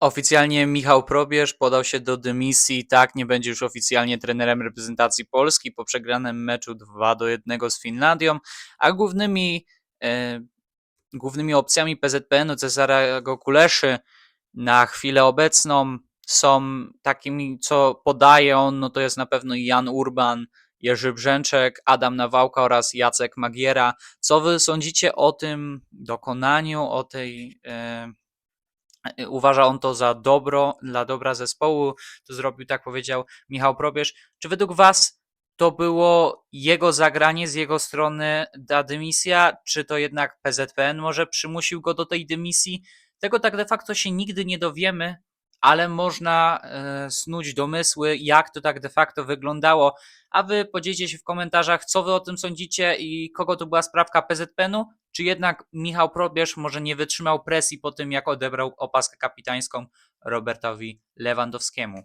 Oficjalnie Michał Probierz podał się do dymisji, tak, nie będzie już oficjalnie trenerem reprezentacji Polski po przegranym meczu 2 do 1 z Finlandią, a głównymi, e, głównymi opcjami PZPN-u Cezarego Kuleszy na chwilę obecną są takimi, co podaje on, no to jest na pewno Jan Urban, Jerzy Brzęczek, Adam Nawałka oraz Jacek Magiera. Co wy sądzicie o tym dokonaniu, o tej... E, uważa on to za dobro, dla dobra zespołu, to zrobił, tak powiedział Michał Probierz. Czy według was to było jego zagranie z jego strony, ta dymisja, czy to jednak PZPN może przymusił go do tej dymisji? Tego tak de facto się nigdy nie dowiemy, ale można e, snuć domysły, jak to tak de facto wyglądało. A wy podzielcie się w komentarzach, co wy o tym sądzicie i kogo to była sprawka PZPN-u, czy jednak Michał Probierz może nie wytrzymał presji po tym, jak odebrał opaskę kapitańską Robertowi Lewandowskiemu.